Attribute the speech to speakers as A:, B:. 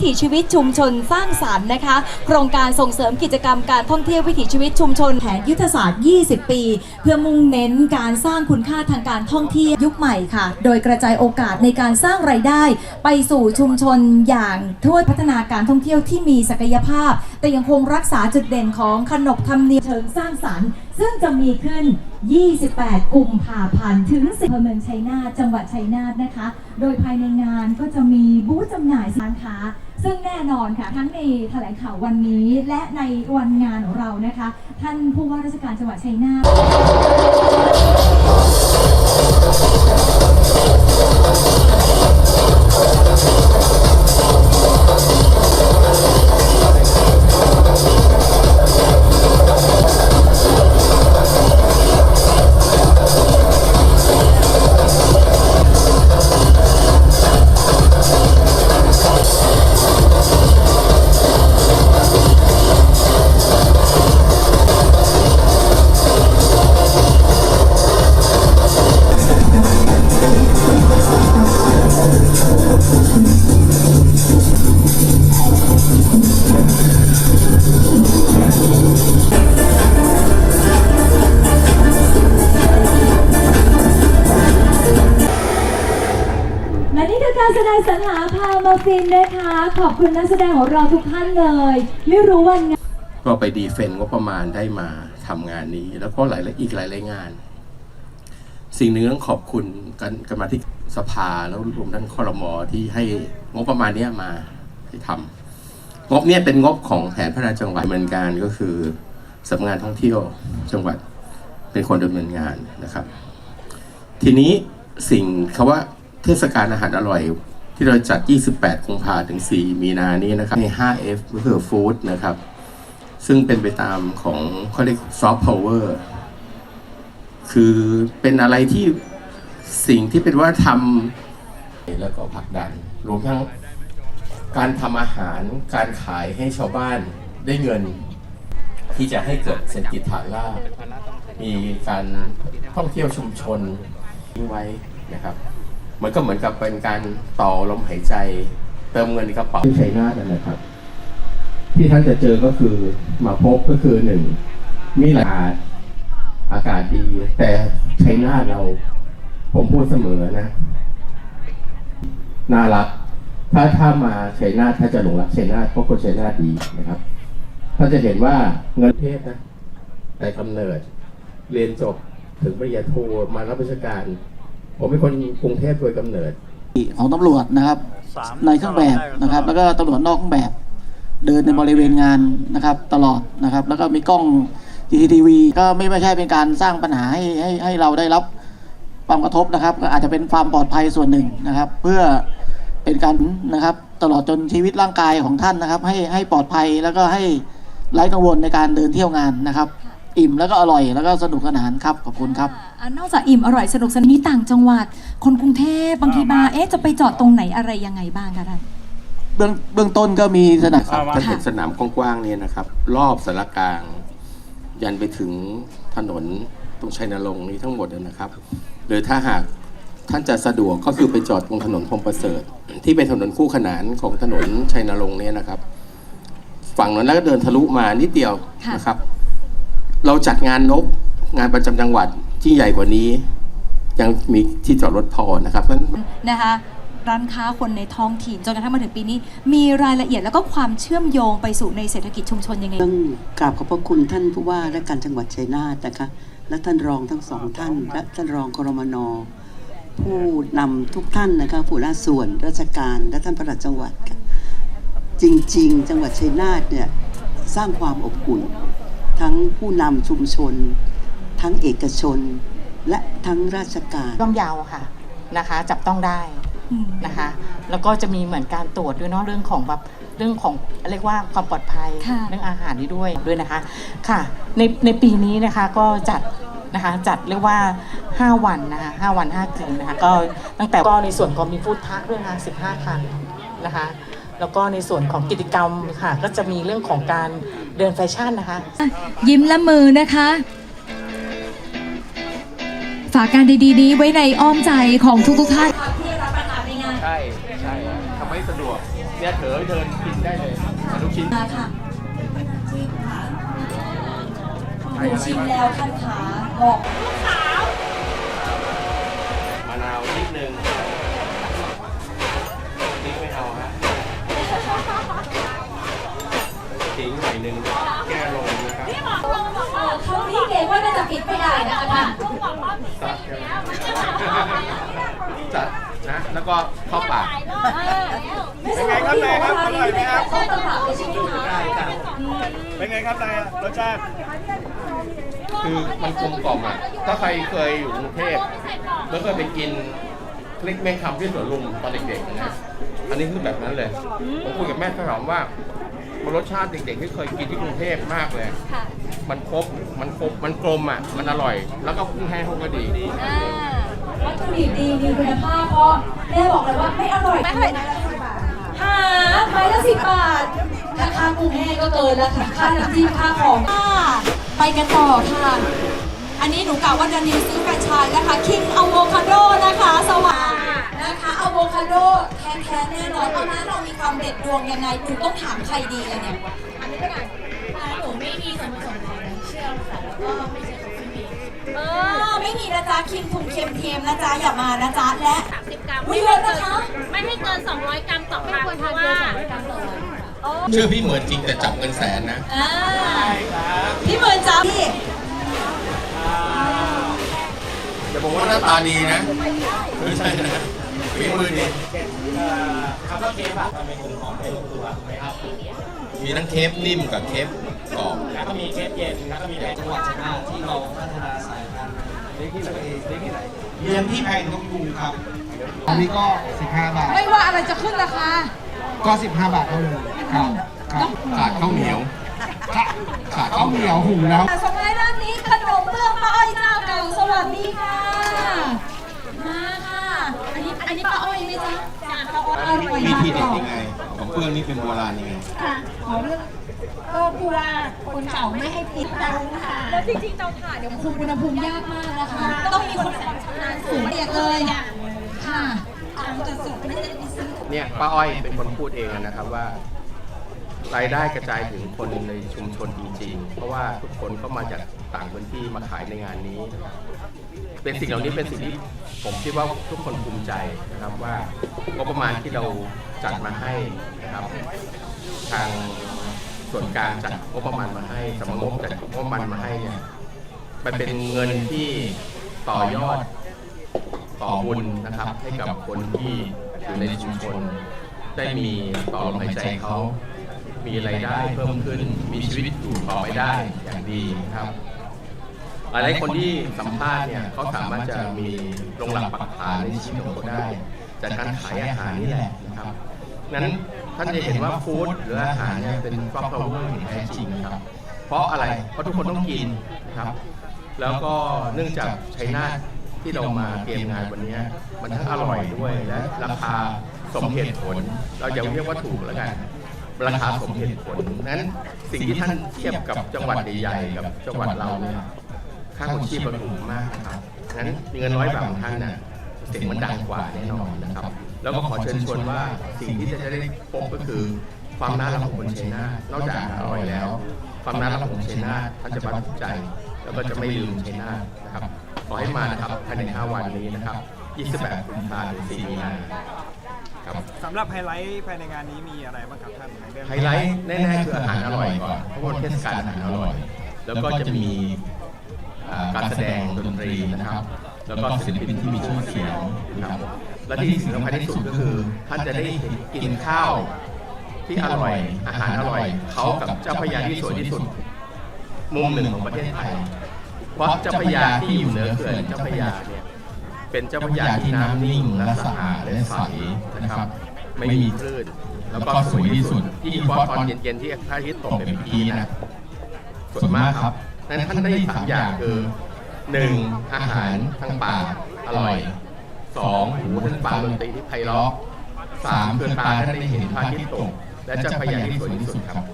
A: วิถีชีวิตชุมชนสร้างสรรค์นะคะ โครงการส่งเสริมกิจกรรมการท่องเที่ยววิถีชีวิตชุมชนแผนยุทธศาสตร์ 20 ปี เพื่อมุ่งเน้นการสร้างคุณค่าทางการท่องเที่ยวยุคใหม่ค่ะ โดยกระจายโอกาสในการสร้างไรายได้ ไปสู่ชุมชนอย่างทั่วพัฒนาการท่องเที่ยวที่มีศักยภาพ แต่ยังคงรักษาจุดเด่นของขนบธรรมเนียมเชิงสร้างสรรค์ ซึ่งจะมีขึ้น 28 กุมภาพันธ์ถึง10เมืองชัยนาทจังหวัดชัยนาทนะคะ โดยภายในงานก็จะมีบูธจำหน่ายสินค้า ซึ่งแน่นอนค่ะ ทั้งในแถลงข่าววันนี้ และในวันงานของเรานะคะ ท่านผู้ว่าราชการจังหวัดชัยนาท ซินนะคะ ขอบคุณนักแสดงของเราทุกท่านเลย ไม่รู้วันงาน
B: ก็ไปดีเฟนต์งบประมาณได้มาทำงานนี้ แล้วก็หลายๆอีกหลายๆงาน สิ่งหนึ่งต้องขอบคุณกันกรรมาธิการสภาแล้วรวมทั้งคอรมอที่ให้งบประมาณเนี้ยมาให้ทำงบเนี้ยเป็นงบของแผนพัฒนาจังหวัดดำเนินการก็คือสำนักงานท่องเที่ยวจังหวัดเป็นคนดำเนินงานนะครับ ทีนี้สิ่งคำว่าเทศกาลอาหารอร่อย ที่เราจัด 28กุมภาถึง 4 มีนานี้นะครับใน 5F ก็คือฟู้ดนะครับ ซึ่งเป็นไปตามของเขาเรียกซอฟต์พาวเวอร์คือเป็นอะไรที่สิ่งที่เป็นว่าทำแล้วก็ผลักดัน รวมทั้งการทำอาหารการขายให้ชาวบ้านได้เงินที่จะให้เกิดเศรษฐกิจฐานรากมีการท่องเที่ยวชุมชนทิ้งไว้นะครับ มันก็เหมือนกับเป็นการต่อลมหายใจ เติมเงินในกระเป๋าที่ใชัยนาทนั่นะครับ ที่ท่านจะเจอก็คือมาพบก็คือหนึ่งมีหลายอากาศดี แต่ใชัยนาเรา ผมพูดเสมอนะ น่ารัก ถ้าถ้ามาใชัยนาทถ้าจะหลงรักใชัยนาเพราะคนใชัยนาดีนะครับถ้าจะเห็นว่าเงินเทพนะแต่กำเนิด เรียนจบถึงปริญญาโทมารับราชการ ผมเป็นคนกรุงเทพโดยกำเนิด
C: ของตำรวจนะครับในเครื่องแบบนะครับ แล้วก็ตำรวจนอกเครื่องแบบ เดินในบริเวณงานนะครับ ตลอดนะครับ แล้วก็มีกล้อง CCTV ก็ไม่ไม่ใช่เป็นการสร้างปัญหาให้ให้ให้เราได้รับความกระทบนะครับ ก็อาจจะเป็นความปลอดภัยส่วนหนึ่งนะครับ เพื่อเป็นการนะครับ ตลอดจนชีวิตร่างกายของท่านนะครับ ให้ให้ปลอดภัยแล้วก็ให้ไร้กังวลในการเดินเที่ยวงานนะครับ อิ่มแล้วก็อร่อยแล้วก็สนุกสนานครับขอบคุณครับ
A: อ่านอกจากอิ่มอร่อยสนุกสนานนี่ต่างจังหวัด คนกรุงเทพบางทีมาเอ๊ะจะไปจอดตรงไหนอะไรยังไงบ้างคะท่าน
C: เบื้องเบื้องต้นก็มีสนับ
B: ครับ
A: ค่ะ
B: ท่านเห็นสนามกว้างๆเนี่ยนะครับ รอบสารกลาง ยันไปถึงถนนตรงชัยนรงค์นี้ทั้งหมดนะครับ หรือถ้าหากท่านจะสะดวกก็คือไปจอดตรงถนนพรหมประเสริฐ ที่เป็นถนนคู่ขนานของถนนชัยนรงค์เนี่ยนะครับ ฝั่งนั้นแล้วก็เดินทะลุมานิดเดียว
A: ค่ะ
B: นะครับ เราจัดงานนกงานประจำจังหวัดที่ใหญ่กว่านี้ ยังมีที่จอดรถพอนะครับเพราะฉะนั้น
A: นะคะร้านค้าคนในท้องถิ่นจนกระทั่งมาถึงปีนี้ มีรายละเอียดแล้วก็ความเชื่อมโยงไปสู่ในเศรษฐกิจชุมชนยังไง
D: ต้องกราบขอบพระคุณท่านผู้ว่าและการจังหวัดชัยนาทนะคะ และท่านรองทั้งสองท่าน และท่านรองกรมนผู้นำทุกท่านนะคะผู้ราชส่วนราชการและท่านประหลัดจังหวัดค่ะจริง ๆ จังหวัดชัยนาทเนี่ยสร้างความอบอุ่น ทั้งผู้นำชุมชน ทั้งเอกชน และทั้งราชการ
E: ย่อมเยาวค่ะนะคะ จับต้องได้
A: อืม
E: นะคะ แล้วก็จะมีเหมือนการตรวจด้วยเนาะเรื่องของแบบเรื่องของเรียกว่าความปลอดภัย
A: ค่ะ
E: เรื่องอาหารนี้ด้วยด้วยนะคะค่ะในในปีนี้นะคะก็จัดนะคะจัดเรียกว่า 5 วันนะคะ5วัน 5 คืนนะคะก็ตั้งแต่ก็ในส่วนของมีฟู้ดทักด้วยนะ15คันนะคะ แล้วก็ในส่วนของกิจกรรมค่ะก็จะมีเรื่องของการ เดินแฟชั่นนะคะ
A: ยิ้มและมือนะคะ ฝากการดีๆ นี้ไว้ในอ้อมใจของทุกๆท่านที่รับประทานในงาน
B: ใช่ใช่ทำให้สะดวกเนี่ยเถอเดินกินได้เลยลูกชิ้น
A: มาค่ะหนูชิมแล้วท่านขาบอก
B: มะนาวนิดนึง ทิ้งหน่อยนึงแก้ลงนะครับ
A: เขาพี่เกว่าน่าจะผิดไม่ได้นะคะ
B: จัดนะ แล้วก็เข้าปาก
A: ไม่ใช่ว่าพี่บอกว่าร้านไม่ได้ต้นตำรับเลยใช่ไหมคะ
F: เป็นไงครับนายรสชาติ
B: คือมันกลมกล่อมอะ ถ้าใครเคยอยู่กรุงเทพแล้วเคยไปกินพริกแมงคำที่สวนลุมตอนเด็กๆนะ อันนี้คือแบบนั้นเลย ผมคุยกับแม่ถามว่า มันรสชาติเด็กๆที่เคยกินที่กรุงเทพมากเลยมันครบ มันครบ มันกลมอะ มันอร่อย แล้วก็กุ้งแห้งเขาก็ดี
A: วัตถุดิบดีมีคุณภาพเพราะแม่บอกเลยว่าไม่อร่อยไม่อร่อยนะ หาไม้ละสิบบาทราคากุ้งแห้งก็เกินแล้วค่ะค่าน้ำจิ้มค่าของค่ะไปกันต่อค่ะ อันนี้หนูกะว่าจะนี้ซื้อแฟรนไชส์นะคะคิงาโดแท้ๆแน่นอนตอนนั้นเรามีความเด็ดดวงยังไงหนูต้องถามใครดีเลยเนี่ย
G: หนูไม่มีส่วนผสมของน้ำเชื่อมค่ะแล้วก็ไม่ใช่คอฟฟี่เมด
A: เออไม่มีนะจ๊ะคิมทุงเค็มเทมนะจ๊ะอย่ามานะจ๊ะและ
G: 30 กรัม
A: อุ๊ยเยอะนะคะ
G: ไม่ให้เกิน 200 กรัมต่อครั้งเพราะว่า
B: ชื่อพี่เหมือนจริงแต่จับเงินแสนนะ
A: อ่าพี่เหมือนจ๊ะพี่
B: จะบอกว่าหน้าตาดีนะไม่ใช่นะ ฝีมือดีมีทั้งเคฟนิ่มกับเคฟกรอบ
H: แล้วก็มีเคสเย็น แล้วก็มีจังหวัดชัยนาทที่เราพัฒนาสายพันธุ์เลี้ยงที่ไหนเลี้ยงที่ไหนเลี้ยงที่แพงนกยุงครับ อันนี้ก็ 15 บาท
A: ไม่ว่าอะไรจะขึ้นราคา
H: ก็ 15 บาทเท่าเดิมครับครับ
B: ขาดข้าวเหนียว
H: ขาขาข้าวเหนียวหุงแล้ว
A: สมัยร้านนี้ขนมเบื้องป้าอ้อยเจ้าเก่าสวัสดีค่ะมาค่ะ อันนี้ปลาอ้อยไหมจ๊ะป้าอ้อยอร่อย
B: มี
A: มาก
B: ทีเด็ดยังไง ของเพื่อนนี่เป็นโบราณยังไง
G: ค่ะขอเรื่องก็กลัวคนเก่าไม่ให้ติดเตาค่ะ
A: แล้วจริงๆเตาถ่านเดี๋ยวคุมอุณหภูมิยากมากนะคะ ต้องมีคนชำนาญสูงเดียกเลยค่ะทำสดๆไม่ได้ไปซื้อ
B: เนี่ยป้าอ้อยเป็นคนพูดเองนะครับว่า รายได้กระจายถึงคนในชุมชนจริง ๆ เพราะว่าทุกคนก็มาจากต่างพื้นที่มาขายในงานนี้ เป็นสิ่งเหล่านี้เป็นสิ่งที่ผมคิดว่าทุกคนภูมิใจนะครับว่างบประมาณที่เราจัดมาให้นะครับ ทางส่วนกลางจัดงบประมาณมาให้สำนักงบจัดงบประมาณมาให้เนี่ยมันเป็นเงินที่ต่อยอดต่อบุญนะครับ ให้กับคนที่อยู่ในชุมชนได้มีต่อลมหายใจเขา มีรายได้เพิ่มขึ้น มีชีวิตอยู่ต่อไปได้อย่างดีครับหลายๆคนที่สัมภาษณ์เนี่ยเขาสามารถจะมีลงหลักปักฐานในชีวิตของเขาได้ จากการขายอาหารนี่แหละนะครับนั้นท่านจะเห็นว่าฟู้ดหรืออาหารเนี่ยเป็นฟอร์พาวเวอร์อย่แท้จริงครับ เพราะอะไรเพราะทุกคนต้องกินครับ แล้วก็เนื่องจากชัยนาทที่เรามาเตรียมงานวันนี้มันทั้งอร่อยด้วยและราคาสมเหตุผล เราอย่าเรียกว่าถูกแล้วกัน ราคาสมเหตุผลนั้นสิ่งที่ท่านเทียบกับจังหวัดใหญ่ๆกับจังหวัดเราเนี่ยค่าของชีพมันถูกมากครับนั้นเงินร้อยบาทของท่านน่ะเสียงมันดังกว่าแน่นอนนะครับ แล้วก็ขอเชิญชวนว่าสิ่งที่จะได้พบก็คือความน่ารักของคนชัยนานอกจากอร่อยแล้ว ความน่ารักของเชนาทท่านจะประทับใจ แล้วก็จะไม่ลืมเชนานะครับขอให้มานะครับภายใน5วันนี้นะครับ28กุมภาพันธ์4มีนา ครับ
F: สำหรับไฮไลท์ภายในงานนี้มีอะไรบ้างครับท่านในเรื่อง
B: ไฮไลท์แน่ๆคืออาหารอร่อยก่อนเพราะว่าเทศกาลอาหารอร่อย แล้วก็จะมีอ่าการแสดงดนตรีนะครับ แล้วก็ศิลปินที่มีชื่อเสียงนะครับและที่สิ่งสำคัญที่สุดก็คือท่านจะได้เห็นกินข้าวที่อร่อย อาหารอร่อย เขากับเจ้าพระยาที่สวยที่สุด มุมหนึ่งของประเทศไทย เพราะเจ้าพระยาที่อยู่เหนือเขื่อนเจ้าพระยาเนี่ย เป็นเจ้าพระยาที่น้ำนิ่งและสะอาดและใสนะครับ ไม่มีคลื่นแล้วก็สวยที่สุดยิ่งเฉพาะตอนเย็นๆที่พระอาทิตย์ตกแบบเมื่อกี้นะสวยมากครับนั้นท่านได้สามอย่างคือหนึ่งอาหารทางปากอร่อยสองหูท่านฟังดนตรีที่ไพเราะสามคือตาท่านได้เห็นพระอาทิตย์ตก และเจ้าพระยาที่สวยที่สุดครับ